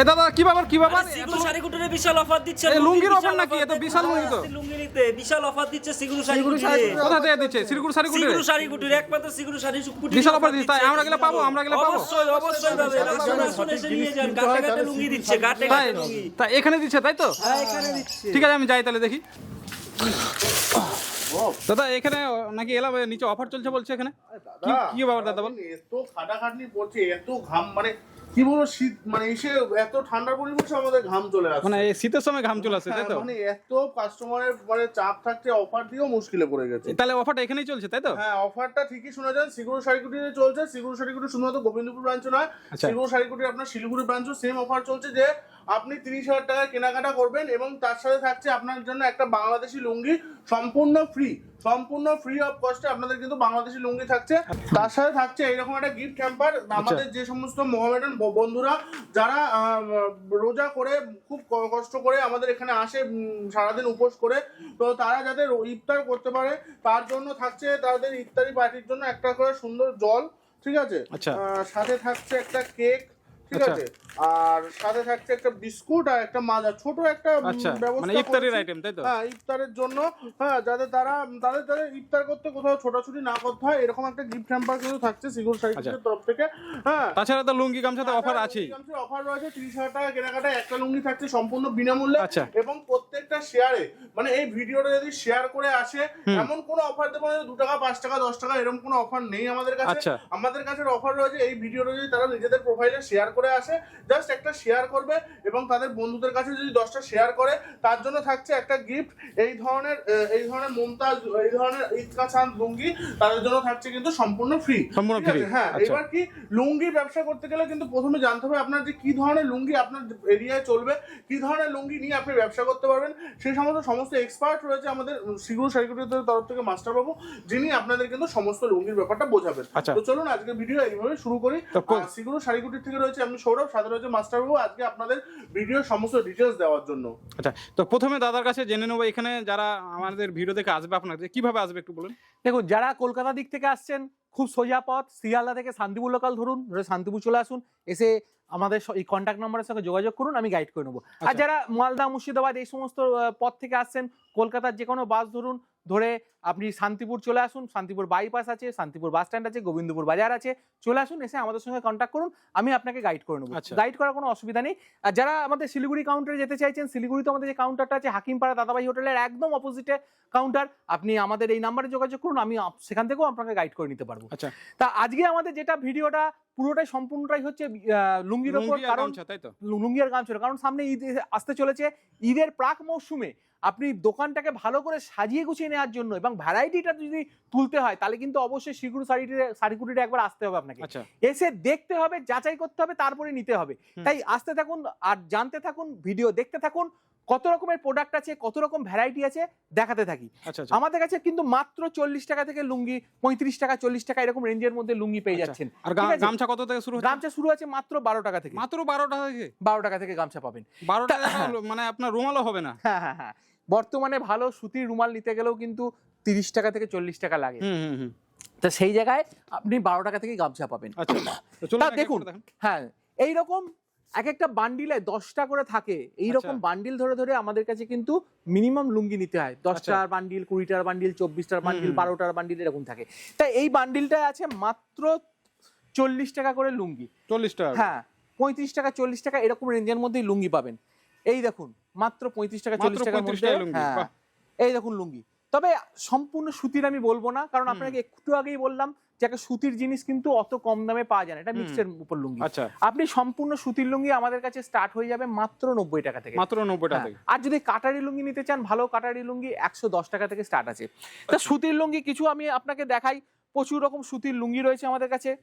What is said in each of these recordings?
এ দাদা কি ব্যাপার কি ব্যাপার? সিগুরু শাড়ি কুটিরে বিশাল অফার দিচ্ছে এই লুঙ্গির offer নাকি? এ তো বিশাল লুঙ্গি তো। লুঙ্গি নিতে বিশাল অফার দিচ্ছে সিগুরু শাড়ি কুটিরে শাড়ি কোথা থেকে দিচ্ছে? শাড়ি কুটিরে? সিগুরু শাড়ি কুটিরে একমাত্র সিগুরু শাড়ি কুটিরে বিশাল offer দিচ্ছে, তাই আমরা গেলে পাবো, আমরা গেলে পাবো? অবশ্যই অবশ্যই পাবে শুনে এসে নিয়ে যান গাটে গাটে লুঙ্গি দিচ্ছে গাটে তাই গাটে লুঙ্গি। তাই এখানে দিচ্ছে তাই তো? হ্যাঁ এখানে দিচ্ছে। ঠিক আছে আমি যাই তাহলে দেখি। দাদা এখানে নাকি এলাম নিচে অফার চলছে বলছে এখানে? কি কি ব্যাপার দাদা বল? এত খাটাখাটনি পড়ছে এত ঘাম মানে কি বলব শীত মানে এসে এত ঠান্ডা পরিবেশে আমাদের ঘাম চলে আসছে। মানে এই শীতের সময় ঘাম চলে আসছে তাই তো? হ্যাঁ, মানে এত কাস্টমারের মানে চাপ থাকছে অফার দিয়েও মুশকিলে পড়ে গেছে। তাহলে অফারটা এখানেই চলছে তাই তো? হ্যাঁ অফারটা ঠিকই শোনা যায় সিগুরু শাড়িকুটিতে চলছে সিগুরু শাড়িকুটি শুধুমাত্র গোবিন্দপুর ব্রাঞ্চ নয় আচ্ছা। সিগুরু শাড়িকুটির আপনার শিলিগুড়ি ব্রাঞ্চও সেম অফার চলছে যে আপনি তিরিশ হাজার টাকা কেনাকাটা করবেন এবং তার সাথে থাকছে আপনার জন্য একটা বাংলাদেশি লুঙ্গি সম্পূর্ণ ফ্রি সম্পূর্ণ ফ্রি অফ কস্টে আপনাদের কিন্তু বাংলাদেশি লুঙ্গি থাকছে। তার সাথে থাকছে এইরকম একটা গিফট ক্যাম্পার আমাদের যে সমস্ত মোহামেডান বন্ধুরা যারা রোজা করে খুব কষ্ট করে আমাদের এখানে আসে সারাদিন উপোস করে তো তারা যাতে ইফতার করতে পারে তার জন্য থাকছে তাদের ইফতারি পার্টির জন্য একটা করে সুন্দর জল ঠিক আছে? আচ্ছা। সাথে থাকছে একটা কেক ঠিক আচ্ছা। আছে আর সাথে থাকছে একটা বিস্কুট আর একটা মাজা ছোট একটা আচ্ছা ব্যবস্থা মানে ইফতারির। আইটেম তাই তো হ্যাঁ ইফতারের জন্য হ্যাঁ যাতে তারা তাদের তাদের ইফতার করতে কোথাও ছোটাছুটি না করতে হয় এরকম একটা গিফট হ্যাম্পার কিন্তু থাকছে সিগুর আচ্ছা। তরফ থেকে হ্যাঁ তাছাড়া তো লুঙ্গি গামছাতে অফার আছেই অফার রয়েছে তিরিশ হাজার টাকা কেনাকাটায় একটা লুঙ্গি থাকছে সম্পূর্ণ বিনামূল্যে। এবং প্রত্যেকটা শেয়ারে মানে এই ভিডিওটা যদি শেয়ার করে আসে এমন কোনো অফার দেবো দু টাকা পাঁচ টাকা দশ টাকা এরকম কোনো অফার নেই আমাদের কাছে। আমাদের কাছে অফার রয়েছে এই ভিডিওটা যদি তারা নিজেদের প্রোফাইলে শেয়ার করে আসে জাস্ট একটা শেয়ার করবে এবং তাদের বন্ধুদের কাছে যদি দশটা শেয়ার করে তার জন্য থাকছে একটা গিফট এই ধরনের এই ধরনের মমতাজ এই ধরনের ঈদকা চাঁদ লুঙ্গি তাদের জন্য থাকছে কিন্তু সম্পূর্ণ ফ্রি সম্পূর্ণ free, হ্যাঁ আচ্ছা। এবার কি লুঙ্গি ব্যবসা করতে গেলে কিন্তু প্রথমে জানতে হবে আপনার যে কি ধরনের লুঙ্গি আপনার এরিয়ায় চলবে কি ধরনের লুঙ্গি নিয়ে আপনি ব্যবসা করতে পারবেন। সেই সমস্ত সমস্ত এক্সপার্ট রয়েছে আমাদের সিগুর সাইকুরিটির তরফ থেকে মাস্টার বাবু যিনি আপনাদের কিন্তু সমস্ত লুঙ্গির ব্যাপারটা বোঝাবেন। আচ্ছা। তো চলুন আজকে ভিডিও এইভাবে শুরু করি। সিগুর শাড়িকুটির থেকে রয়েছে আমি সৌরভ সাথে রয়েছে মাস্টার বাবু আজকে আপনাদের ভিডিও সমস্ত ডিটেলস দেওয়ার জন্য। আচ্ছা তো প্রথমে দাদার কাছে জেনে নেব এখানে যারা আমাদের ভিডিও দেখে আসবে আপনার কাছে, কীভাবে আসবে একটু বলুন। দেখুন যারা কলকাতা দিক থেকে আসছেন খুব সোজা পথ শিয়ালদা থেকে শান্তিপুর লোকাল ধরুন ধরে শান্তিপুর চলে আসুন এসে আমাদের এই কন্ট্যাক্ট নাম্বারের সঙ্গে যোগাযোগ করুন আমি গাইড করে নেব। আর আচ্ছা। যারা মালদা মুর্শিদাবাদ এই সমস্ত পথ থেকে আসছেন কলকাতার যে কোনো বাস ধরুন ধরে আপনি শান্তিপুর চলে আসুন শান্তিপুর বাইপাস আছে শান্তিপুর বাস স্ট্যান্ড আছে গোবিন্দপুর বাজার আছে চলে আসুন এসে আমাদের সঙ্গে কন্ট্যাক্ট করুন আমি আপনাকে গাইড করে নেব। আচ্ছা। গাইড করার কোনো অসুবিধা নেই। আর যারা আমাদের শিলিগুড়ি কাউন্টারে যেতে চাইছেন শিলিগুড়িতে আমাদের যে কাউন্টারটা আছে হাকিমপাড়া দাদাভাই হোটেলের একদম অপোজিটে কাউন্টার আপনি আমাদের এই নাম্বারে যোগাযোগ করুন আমি সেখান থেকেও আপনাকে গাইড করে নিতে পারব। আচ্ছা। তা আজকে আমাদের যেটা ভিডিওটা পুরোটাই সম্পূর্ণটাই হচ্ছে লুঙ্গির ওপর কারণ লুঙ্গি আর গামছা কারণ সামনে ঈদ আসতে চলেছে ঈদের প্রাক মৌসুমে আপনি দোকানটাকে ভালো করে সাজিয়ে গুছিয়ে নেওয়ার জন্য এবং ভ্যারাইটিটা যদি তুলতে হয় তাহলে কিন্তু অবশ্যই শিগুড় শাড়িটি শাড়িকুটিতে একবার আসতে হবে আপনাকে। আচ্ছা। এসে দেখতে হবে যাচাই করতে হবে তারপরে নিতে হবে। তাই আসতে থাকুন আর জানতে থাকুন ভিডিও দেখতে থাকুন। কত রকমের প্রোডাক্ট আছে কত রকম ভ্যারাইটি আছে দেখাতে থাকি। আচ্ছা আচ্ছা। আমাদের কাছে কিন্তু মাত্র চল্লিশ টাকা থেকে লুঙ্গি পঁয়ত্রিশ টাকা চল্লিশ টাকা এরকম রেঞ্জের মধ্যে লুঙ্গি পেয়ে আচ্ছা। যাচ্ছেন। আর? গামছা কত থেকে শুরু গামছা শুরু আছে মাত্র বারো টাকা থেকে। মাত্র বারো টাকা থেকে? বারো টাকা থেকে গামছা পাবেন। বারো টাকা মানে আপনার রুমালও হবে না। হ্যাঁ হ্যাঁ হ্যাঁ। বর্তমানে ভালো সুতির রুমাল নিতে গেলেও কিন্তু তিরিশ টাকা থেকে চল্লিশ টাকা লাগে। তো সেই জায়গায় আপনি বারো টাকা থেকে গামছা পাবেন। আচ্ছা দেখুন। হ্যাঁ এইরকম এক একটা বান্ডিলে দশটা করে থাকে। এইরকম আচ্ছা। বান্ডিল ধরে ধরে আমাদের কাছে কিন্তু মিনিমাম লুঙ্গি নিতে হয়। দশটার বান্ডিল কুড়িটার বান্ডিল চব্বিশটার বান্ডিল বারোটার বান্ডিল এরকম থাকে। তাই এই বান্ডিলটা আছে মাত্র চল্লিশ টাকা করে লুঙ্গি। চল্লিশ টাকা হ্যাঁ পঁয়ত্রিশ টাকা চল্লিশ টাকা এরকম রেঞ্জের মধ্যেই লুঙ্গি পাবেন। এই দেখুন মাত্র পঁয়ত্রিশ টাকা চল্লিশ টাকার মধ্যে হ্যাঁ। এই দেখুন লুঙ্গি। তবে সম্পূর্ণ সুতির আমি বলব না কারণ আপনাকে একটু আগেই বললাম যে একটা সুতির জিনিস কিন্তু অত কম দামে পাওয়া যায় না। এটা। মিক্সের উপর লুঙ্গি। আচ্ছা। আপনি সম্পূর্ণ সুতির লুঙ্গি আমাদের কাছে স্টার্ট হয়ে যাবে মাত্র নব্বই টাকা থেকে। মাত্র নব্বই টাকা হ্যাঁ। থেকে। আর যদি কাটারি লুঙ্গি নিতে চান ভালো কাটারি লুঙ্গি একশো দশ টাকা থেকে স্টার্ট আছে। তা সুতির লুঙ্গি কিছু আমি আপনাকে দেখাই। প্রচুর রকম সুতির লুঙ্গি রয়েছে আমাদের কাছে।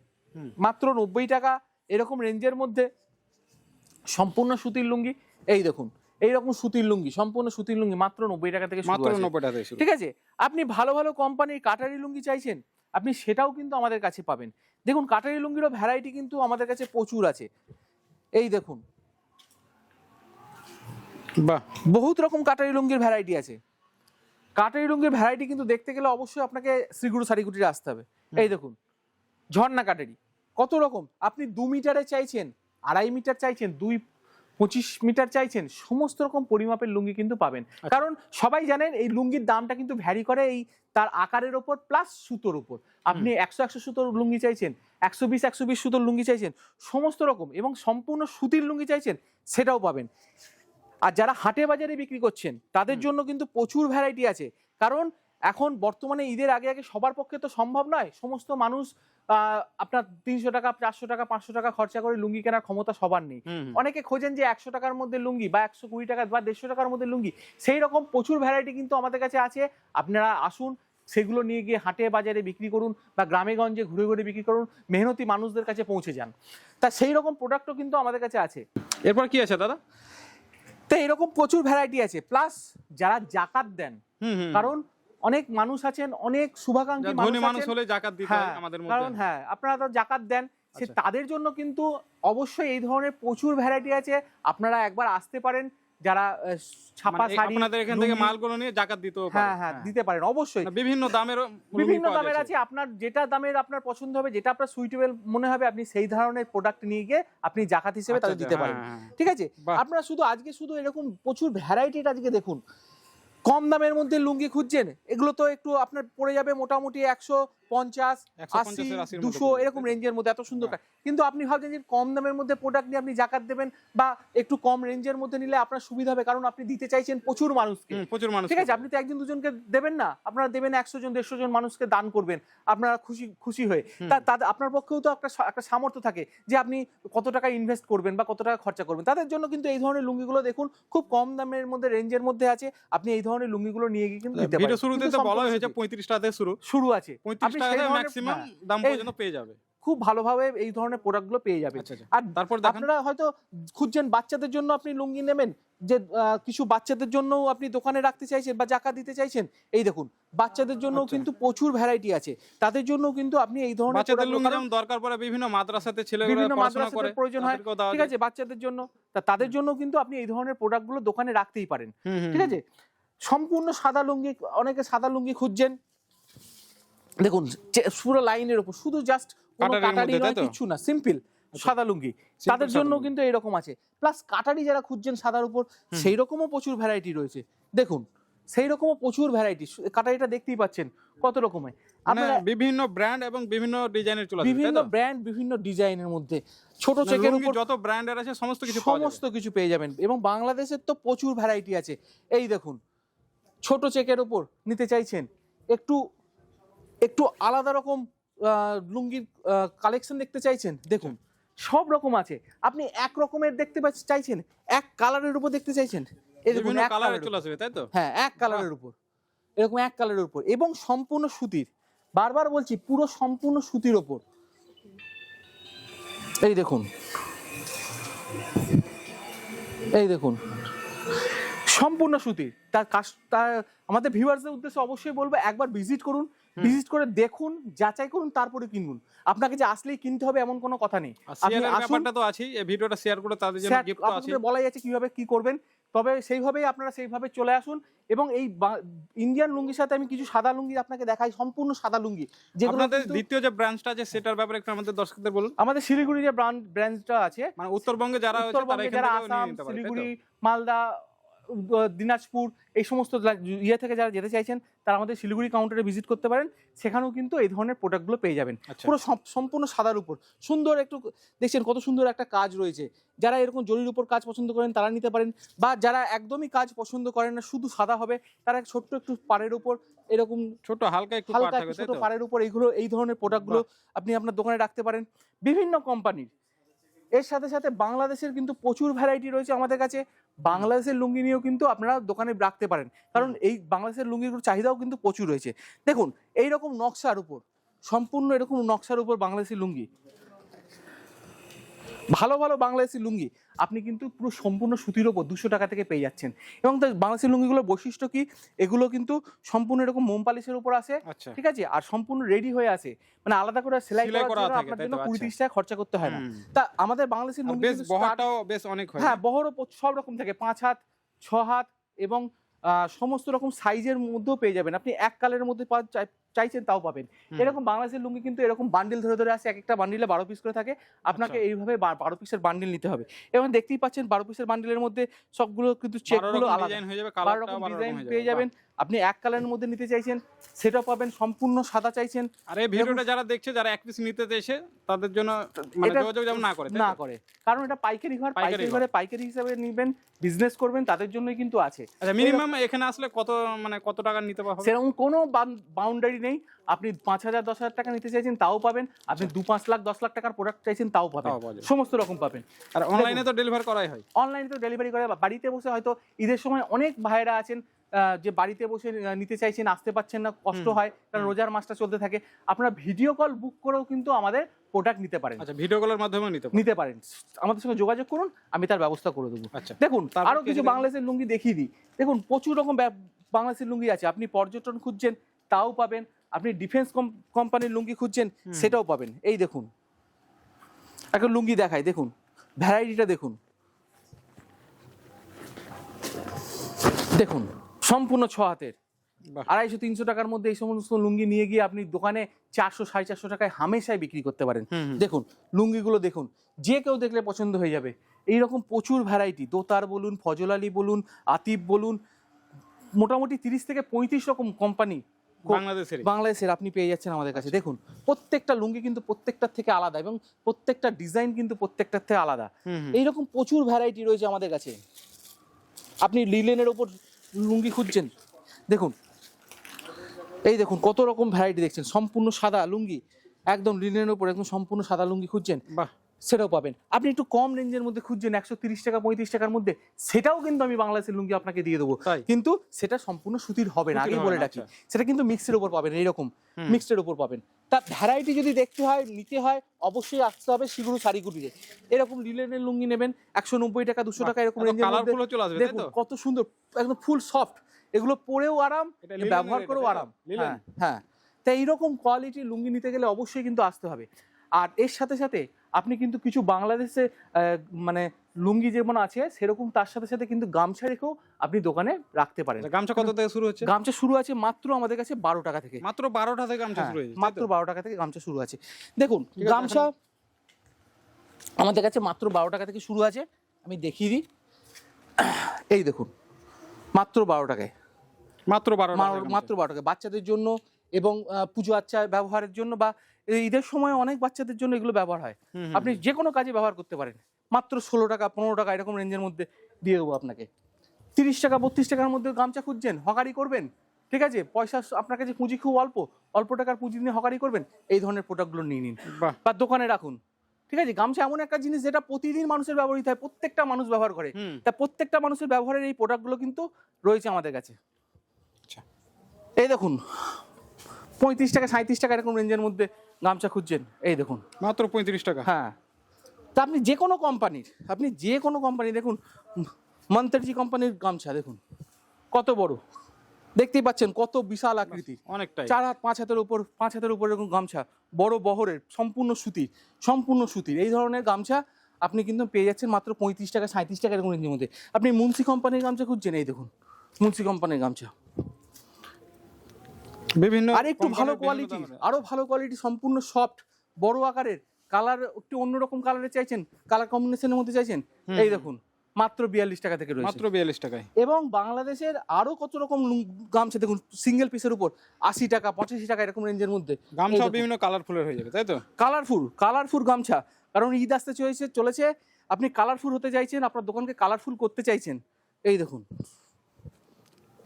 মাত্র নব্বই টাকা এরকম রেঞ্জের মধ্যে। সম্পূর্ণ সুতির লুঙ্গি। এই দেখুন এইরকম সুতির লুঙ্গি সম্পূর্ণ সুতির লুঙ্গি মাত্র নব্বই টাকা থেকে মাত্র নব্বই টাকা থেকে ঠিক আছে? আপনি ভালো ভালো কোম্পানির কাটারি লুঙ্গি চাইছেন আপনি সেটাও কিন্তু আমাদের কাছে পাবেন। দেখুন কাটারি লুঙ্গিরও ভ্যারাইটি কিন্তু আমাদের কাছে প্রচুর আছে। এই দেখুন। বাহ। বহুত রকম কাটারি লুঙ্গির ভ্যারাইটি আছে। কাটারি লুঙ্গির ভ্যারাইটি কিন্তু দেখতে গেলে অবশ্যই আপনাকে শ্রীগুরু শাড়িগুটিতে আসতে হবে। এই দেখুন ঝর্ণা কাটারি। কত রকম? আপনি দু মিটারে চাইছেন আড়াই মিটার চাইছেন দুই পঁচিশ মিটার চাইছেন সমস্ত রকম পরিমাপের লুঙ্গি কিন্তু পাবেন। কারণ সবাই জানেন এই লুঙ্গির দামটা কিন্তু ভ্যারি করে এই তার আকারের ওপর প্লাস সুতোর উপর আপনি একশো একশো সুতোর লুঙ্গি চাইছেন একশো বিশ একশো বিশ সুতোর লুঙ্গি চাইছেন সমস্ত রকম এবং সম্পূর্ণ সুতির লুঙ্গি চাইছেন সেটাও পাবেন। আর যারা হাটে বাজারে বিক্রি করছেন তাদের জন্য কিন্তু প্রচুর ভ্যারাইটি আছে। কারণ এখন বর্তমানে ঈদের আগে আগে সবার পক্ষে তো সম্ভব নয় সমস্ত মানুষ আপনার তিনশো টাকা চারশো টাকা পাঁচশো টাকা খরচা করে লুঙ্গি কেনার ক্ষমতা সবার নেই। অনেকে খোঁজেন যে একশো টাকার মধ্যে লুঙ্গি বা একশো কুড়ি টাকা বা দেড়শো টাকার মধ্যে লুঙ্গি সেই রকম প্রচুর ভ্যারাইটি কিন্তু আমাদের কাছে আছে। আপনারা আসুন সেগুলো নিয়ে গিয়ে হাটে বাজারে বিক্রি করুন বা গ্রামে গঞ্জে ঘুরে ঘুরে বিক্রি করুন মেহনতি মানুষদের কাছে পৌঁছে যান। তা সেই রকম প্রোডাক্টও কিন্তু আমাদের কাছে আছে। এরপর কি আছে দাদা? তো এরকম প্রচুর ভ্যারাইটি আছে। প্লাস যারা জাকাত দেন কারণ অনেক মানুষ আছেন অনেক শুভাকাঙ্ক্ষী মানুষ হলে জাকাত দিতে হ্যাঁ, হয় আমাদের মধ্যে। কারণ হ্যাঁ আপনারা তো জাকাত দেন। সে আচ্ছা। তাদের জন্য কিন্তু অবশ্যই এই ধরনের প্রচুর ভ্যারাইটি আছে। আপনারা একবার আসতে পারেন যারা ছাপা মানে শাড়ি আপনাদের এখান থেকে মালগুলো নিয়ে জাকাত দিতে পারে। হ্যাঁ হ্যাঁ। দিতে পারেন অবশ্যই। বিভিন্ন দামের বিভিন্ন দামের আছে আপনার যেটা দামের আপনার পছন্দ হবে যেটা আপনার সুইটেবল মনে হবে আপনি সেই ধরনের প্রোডাক্ট নিয়ে গিয়ে আপনি জাকাত হিসেবে আচ্ছা, তাদের দিতে পারেন। ঠিক আছে। আপনারা শুধু আজকে শুধু এরকম প্রচুর ভ্যারাইটিটা আজকে দেখুন। কম দামের মধ্যে লুঙ্গি খুঁজছেন? এগুলো তো একটু আপনার পড়ে যাবে মোটামুটি একশো পঞ্চাশ আশি এর 80 এর মধ্যে দুশো এরকম রেঞ্জের মধ্যে এত সুন্দর কাজ। কিন্তু আপনি ভাবছেন যে কম দামের মধ্যে প্রোডাক্ট নিয়ে আপনি জাকাত দেবেন বা একটু কম রেঞ্জের মধ্যে নিলে আপনার সুবিধা হবে কারণ আপনি দিতে চাইছেন প্রচুর মানুষকে। প্রচুর মানুষ ঠিক আছে আপনি তো একজন দুজনকে দেবেন না। আপনারা দেবেন একশো জন দেড়শো জন মানুষকে দান করবেন। আপনারা খুশি খুশি হয়ে। তাদের আপনার পক্ষেও তো একটা একটা সামর্থ্য থাকে যে আপনি কত টাকা ইনভেস্ট করবেন বা কত টাকা খরচা করবেন। তাদের জন্য কিন্তু এই ধরনের লুঙ্গিগুলো দেখুন খুব কম দামের মধ্যে রেঞ্জের মধ্যে আছে। আপনি এই ধরনের লুঙ্গিগুলো নিয়ে গিয়ে কিন্তু ভিডিও শুরুতে তো বলা হয়েছে। পঁয়ত্রিশ টাকা শুরু। শুরু আছে। আপনি টাকা ম্যাক্সিমাম হ্যাঁ, দাম এই- পর্যন্ত পেয়ে যাবে। খুব ভালোভাবে এই ধরনের প্রোডাক্টগুলো পেয়ে যাবেন আচ্ছা আচ্ছা। আর তারপর আপনারা হয়তো খুঁজছেন বাচ্চাদের জন্য আপনি লুঙ্গি নেবেন যে কিছু বাচ্চাদের জন্য আপনি দোকানে রাখতে চাইছেন বা জাকা দিতে চাইছেন এই দেখুন বাচ্চাদের জন্য আচ্ছা। কিন্তু প্রচুর ভ্যারাইটি আছে। তাদের জন্য কিন্তু আপনি এই ধরনের বাচ্চাদের লুঙ্গি যেমন দরকার পড়ে বিভিন্ন মাদ্রাসাতে ছেলে বিভিন্ন মাদ্রাসাতে প্রয়োজন হয়। ঠিক আছে বাচ্চাদের জন্য তা তাদের জন্য কিন্তু আপনি এই ধরনের প্রোডাক্টগুলো দোকানে রাখতেই পারেন। ঠিক আছে? সম্পূর্ণ সাদা লুঙ্গি অনেকে সাদা লুঙ্গি খুঁজছেন দেখুন পুরো লাইনের উপর শুধু জাস্ট কাটারির কাটারি নয় কিছু না সিম্পল সাদা লুঙ্গি। তাদের জন্য কিন্তু এরকম আছে। প্লাস কাটারি যারা খুঁজছেন সাদার উপর সেই রকমও প্রচুর ভ্যারাইটি রয়েছে। দেখুন সেই রকমও প্রচুর ভ্যারাইটি কাটারিটা দেখতেই পাচ্ছেন কত রকমের। মানে আপনারা বিভিন্ন ব্র্যান্ড এবং বিভিন্ন ডিজাইনের চলে বিভিন্ন ব্র্যান্ড বিভিন্ন ডিজাইনের মধ্যে। ছোট মানে চেকের উপর যত ব্র্যান্ডের আছে সমস্ত কিছু সমস্ত কিছু পেয়ে যাবেন। এবং বাংলাদেশের তো প্রচুর ভ্যারাইটি আছে। এই দেখুন ছোট চেকের ওপর নিতে চাইছেন একটু একটু আলাদা রকম লুঙ্গির কালেকশন দেখতে চাইছেন? দেখুন সব রকম আছে। আপনি এক রকমের দেখতে চাইছেন এক কালারের উপর দেখতে চাইছেন? এই এক কালারের চলে আসবে তাই তো? হ্যাঁ এক কালারের উপর। এরকম এক কালারের উপর। এবং সম্পূর্ণ সুতির। বারবার বলছি পুরো সম্পূর্ণ সুতির ওপর এই দেখুন। এই দেখুন। সম্পূর্ণ সুতির। তার কাজ তার আমাদের ভিউয়ার্সদের উদ্দেশ্যে অবশ্যই বলব একবার ভিজিট করুন। ভিজিট করে দেখুন যাচাই করুন তারপরে কিনুন। আপনাকে যে আসলেই কিনতে হবে এমন কোনো কথা নেই। ব্যাপারটা তো আছেই। এই ভিডিওটা শেয়ার করে তাদের জন্য গিফট তো আছে আপনাদের বলাই আছে কীভাবে কি করবেন। তবে সেইভাবেই আপনারা সেইভাবে চলে আসুন এবং এই ইন্ডিয়ান লুঙ্গির সাথে আমি কিছু সাদা লুঙ্গি আপনাকে দেখাই সম্পূর্ণ সাদা লুঙ্গি। যেগুলো আপনাদের দ্বিতীয় যে ব্রাঞ্চটা আছে সেটার ব্যাপারে একটু আমাদের দর্শকদের বলুন। আমাদের শিলিগুড়ি যে ব্র্যান্ডটা আছে মানে উত্তরবঙ্গে যারা উত্তরবঙ্গে এখান যারা নিয়ে আসাম নিতে পারে শিলিগুড়ি মালদা দিনাজপুর এই সমস্ত ইয়ে থেকে যারা যেতে চাইছেন তারা আমাদের শিলিগুড়ি কাউন্টারে ভিজিট করতে পারেন। সেখানেও কিন্তু এই ধরনের প্রোডাক্টগুলো পেয়ে যাবেন। আচ্ছা। পুরো সম্পূর্ণ সাদার উপর। সুন্দর একটু দেখছেন কত সুন্দর একটা কাজ রয়েছে। যারা এরকম জরির উপর কাজ পছন্দ করেন তারা নিতে পারেন। বা যারা একদমই কাজ পছন্দ করেন না শুধু সাদা হবে তারা ছোট্ট একটু পাড়ের উপর এরকম ছোট হালকা একটু হালকা ছোট পাড়ের উপর এইগুলো এই ধরনের প্রোডাক্টগুলো আপনি আপনার দোকানে রাখতে পারেন। বিভিন্ন কোম্পানির এর সাথে সাথে বাংলাদেশের কিন্তু প্রচুর ভ্যারাইটি রয়েছে আমাদের কাছে। বাংলাদেশের লুঙ্গি নিয়েও কিন্তু আপনারা দোকানে রাখতে পারেন। কারণ এই বাংলাদেশের লুঙ্গির চাহিদাও কিন্তু প্রচুর রয়েছে। দেখুন এই রকম নকশার উপর, সম্পূর্ণ এরকম নকশার উপর বাংলাদেশের লুঙ্গি ভালো ভালো বাংলাদেশি লুঙ্গি আপনি কিন্তু পুরো সম্পূর্ণ সুতির ওপর দুশো টাকা থেকে পেয়ে যাচ্ছেন। এবং তার বাংলাদেশি লুঙ্গিগুলোর বৈশিষ্ট্য কি? এগুলো কিন্তু সম্পূর্ণ এরকম মোম পালিশের উপর আসে আচ্ছা। ঠিক আছে? আর সম্পূর্ণ রেডি হয়ে আছে। মানে আলাদা করে সেলাই করার করা জন্য আপনার জন্য? কুড়ি আচ্ছা। তিরিশ টাকা খরচা করতে হয় না। তা আমাদের বাংলাদেশি লুঙ্গি বেশ অনেক হ্যাঁ। বহরও সব রকম থাকে পাঁচ হাত ছ হাত এবং আহ, সমস্ত রকম সাইজের মধ্যেও পেয়ে যাবেন। আপনি এক কালের মধ্যে চাইছেন তাও পাবেন। এরকম বাংলাদেশের লুঙ্গি কিন্তু এরকম বান্ডিল ধরে ধরে আসে এক একটা বান্ডিলে বারো পিস করে থাকে। আপনাকে আচ্ছা। এইভাবে বারো পিসের বান্ডিল নিতে হবে। এবং দেখতেই পাচ্ছেন বারো পিসের বান্ডিলের মধ্যে সবগুলো কিন্তু চেকগুলো আলাদা। হয়ে যাবে বারো রকম ডিজাইন পেয়ে যাবেন। আপনি এক কালারের মধ্যে নিতে চাইছেন সেটাও পাবেন সম্পূর্ণ সাদা চাইছেন। আর এই ভিডিওটা যারা দেখছে যারা এক পিস নিতে এসে তাদের জন্য মানে যোগাযোগ যেমন না করে না করে। কারণ এটা পাইকারি ঘর পাইকারি পাইকারি ঘরে। পাইকারি হিসাবে নিবেন বিজনেস করবেন তাদের জন্যই কিন্তু আছে। আচ্ছা মিনিমাম এখানে আসলে কত মানে কত টাকা নিতে পারবে সেরকম কোনো বাউন্ডারি নেই। আপনি পাঁচ হাজার দশ হাজার টাকা নিতে চাইছেন তাও পাবেন। আপনি দু পাঁচ লাখ দশ লাখ টাকার প্রোডাক্ট চাইছেন তাও পাবেন। সমস্ত রকম পাবেন। আর অনলাইনে তো ডেলিভারি করাই হয়। অনলাইনে তো ডেলিভারি করে বাড়িতে বসে হয়তো ঈদের সময় অনেক ভাইরা আছেন যে বাড়িতে বসে নিতে চাইছেন আসতে পারছেন না কষ্ট হয় কারণ রোজার মাসটা চলতে থাকে। আপনারা ভিডিও কল বুক করেও কিন্তু আমাদের প্রোডাক্ট নিতে পারেন। আচ্ছা ভিডিও কলের মাধ্যমে নিতে নিতে পারেন। আমাদের সঙ্গে যোগাযোগ করুন আমি তার ব্যবস্থা করে দেবো। আচ্ছা দেখুন আরও কিছু? বাংলাদেশের লুঙ্গি দেখিয়ে দিই। দেখুন প্রচুর রকম বাংলাদেশের লুঙ্গি আছে। আপনি পর্যটন খুঁজছেন তাও পাবেন। আপনি ডিফেন্স কোম্পানির লুঙ্গি খুঁজছেন সেটাও পাবেন। এই দেখুন। একটা লুঙ্গি দেখায় দেখুন। ভ্যারাইটিটা দেখুন। দেখুন সম্পূর্ণ ছ হাতের। আড়াইশো তিনশো টাকার মধ্যে এই সমস্ত লুঙ্গি নিয়ে গিয়ে আপনি দোকানে চারশো সাড়ে চারশো টাকায় হামেশাই বিক্রি করতে পারেন। দেখুন লুঙ্গিগুলো দেখুন। যে কেউ দেখলে পছন্দ হয়ে যাবে। এইরকম প্রচুর ভ্যারাইটি দোতার বলুন ফজল আলী বলুন আতিফ বলুন মোটামুটি তিরিশ থেকে পঁয়ত্রিশ রকম কোম্পানি বাংলাদেশের বাংলাদেশের আপনি পেয়ে যাচ্ছেন আমাদের কাছে। দেখুন প্রত্যেকটা লুঙ্গি কিন্তু প্রত্যেকটার থেকে আলাদা এবং প্রত্যেকটা ডিজাইন কিন্তু প্রত্যেকটার থেকে আলাদা। এইরকম প্রচুর ভ্যারাইটি রয়েছে আমাদের কাছে। আপনি লিলেনের ওপর লুঙ্গি খুঁজছেন? দেখুন এই দেখুন কত রকম ভ্যারাইটি দেখছেন। সম্পূর্ণ সাদা লুঙ্গি। একদম লিলেনের ওপর একদম সম্পূর্ণ সাদা লুঙ্গি খুঁজছেন। বাহ। সেটাও পাবেন। আপনি একটু কম রেঞ্জের মধ্যে খুঁজছেন একশো তিরিশ টাকা পঁয়ত্রিশ টাকার মধ্যে সেটাও কিন্তু আমি বাংলাদেশের লুঙ্গি আপনাকে দিয়ে দেবো। কিন্তু সেটা সম্পূর্ণ সুতির হবে না আগে বলে রাখি। আচ্ছা। সেটা কিন্তু মিক্সের উপর পাবেন এইরকম মিক্সের উপর পাবেন। তা ভ্যারাইটি যদি দেখতে হয় নিতে হয় অবশ্যই আসতে হবে শিগুরু শাড়িগুটিতে। এরকম লিলেনের লুঙ্গি নেবেন একশো নব্বই টাকা দুশো টাকা এরকম রেঞ্জের কত সুন্দর একদম ফুল সফট এগুলো পরেও আরাম ব্যবহার করেও আরাম। হ্যাঁ হ্যাঁ। তাই এইরকম কোয়ালিটি লুঙ্গি নিতে গেলে অবশ্যই কিন্তু আসতে হবে। আর এর সাথে সাথে আপনি কিন্তু কিছু বাংলাদেশে মানে লুঙ্গি যেমন আছে সেরকম তার সাথে সাথে কিন্তু গামছা রেখেও আপনি দোকানে রাখতে পারেন। আচ্ছা, গামছা কত থেকে শুরু হচ্ছে? গামছা শুরু আছে মাত্র আমাদের কাছে বারো টাকা থেকে। মাত্র বারোটা থেকে গামছা হ্যাঁ, শুরু হয়েছে মাত্র বারো টাকা থেকে গামছা শুরু আছে। দেখুন গামছা আমাদের কাছে মাত্র বারো টাকা থেকে শুরু আছে। আমি দেখিয়ে দিই। এই দেখুন মাত্র বারো টাকায়। মাত্র বারো মাত্র বারো টাকা বাচ্চাদের জন্য এবং পুজো আচ্চা ব্যবহারের জন্য বা ঈদের সময় অনেক বাচ্চাদের জন্য এগুলো ব্যবহার হয়। আপনি যে কোনো কাজে ব্যবহার করতে পারেন। মাত্র ষোলো টাকা পনেরো টাকা এরকম রেঞ্জের মধ্যে দিয়ে দেবো আপনাকে। তিরিশ টাকা বত্রিশ টাকার মধ্যে গামছা খুঁজছেন হকারি করবেন ঠিক আছে? পয়সা আপনার কাছে পুঁজি খুব অল্প অল্প টাকার পুঁজি নিয়ে হকারি করবেন এই ধরনের প্রোডাক্টগুলো নিয়ে নিন। বা দোকানে রাখুন ঠিক আছে? গামছা এমন একটা জিনিস যেটা প্রতিদিন মানুষের ব্যবহৃত হয় প্রত্যেকটা মানুষ ব্যবহার করে। তা প্রত্যেকটা মানুষের ব্যবহারের এই প্রোডাক্টগুলো কিন্তু রয়েছে আমাদের কাছে। আচ্ছা। এই দেখুন পঁয়ত্রিশ টাকা সাঁত্রিশ টাকা এরকম রেঞ্জের মধ্যে গামছা খুঁজছেন। এই দেখুন। মাত্র পঁয়ত্রিশ টাকা। হ্যাঁ। তা আপনি যে কোনো কোম্পানির আপনি যে কোনো কোম্পানি দেখুন মন্তারজি কোম্পানির গামছা দেখুন কত বড়। দেখতেই পাচ্ছেন কত বিশাল আকৃতির। অনেকটাই। চার হাত পাঁচ হাতের উপর পাঁচ হাতের উপর এরকম গামছা বড় বহরের সম্পূর্ণ সুতির সম্পূর্ণ সুতির। এই ধরনের গামছা আপনি কিন্তু পেয়ে যাচ্ছেন মাত্র পঁয়ত্রিশ টাকা সাঁত্রিশ টাকা এরকম রেঞ্জের মধ্যে। আপনি মুন্সি কোম্পানির গামছা খুঁজছেন? এই দেখুন মুন্সি কোম্পানির গামছা। বিভিন্ন আর একটু ভালো কোয়ালিটি আরও ভালো কোয়ালিটি সম্পূর্ণ সফট বড় আকারের। কালার একটু অন্যরকম কালারে চাইছেন কালার কম্বিনেশনের মধ্যে চাইছেন? এই দেখুন মাত্র বিয়াল্লিশ টাকা থেকে রয়েছে। মাত্র বিয়াল্লিশ টাকায়। এবং বাংলাদেশের আরও কত রকম গামছা দেখুন সিঙ্গেল পিসের উপর আশি টাকা পঁচাশি টাকা এরকম রেঞ্জের মধ্যে। গামছা বিভিন্ন কালারফুলের হয়ে যাবে তাই তো? কালারফুল কালারফুল গামছা। কারণ ঈদ আসতে চলেছে চলেছে। আপনি কালারফুল হতে চাইছেন আপনার দোকানকে কালারফুল করতে চাইছেন। এই দেখুন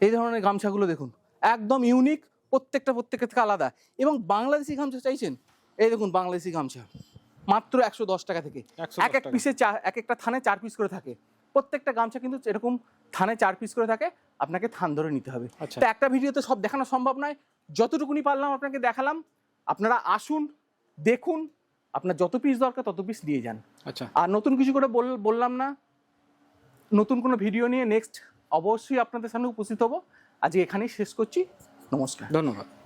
এই ধরনের গামছাগুলো দেখুন। একদম ইউনিক প্রত্যেকটা প্রত্যেকের থেকে আলাদা। এবং বাংলাদেশি গামছা চাইছেন? এই দেখুন বাংলাদেশি গামছা। মাত্র একশো দশ টাকা থেকে। 110 এক এক পিসে চা- এক একটা থানে চার পিস করে থাকে। প্রত্যেকটা গামছা কিন্তু এরকম থানে চার পিস করে থাকে। আপনাকে থান ধরে নিতে হবে। আচ্ছা। তো একটা ভিডিওতে সব দেখানো সম্ভব নয়। যতটুকুনি পারলাম আপনাকে দেখালাম। আপনারা আসুন দেখুন। আপনার যত পিস দরকার তত পিস দিয়ে যান। আচ্ছা। আর নতুন কিছু করে বল- বললাম না। নতুন কোনো ভিডিও নিয়ে নেক্সট অবশ্যই আপনাদের সামনে উপস্থিত হব। আজকে এখানেই শেষ করছি। নমস্কার। ধন্যবাদ।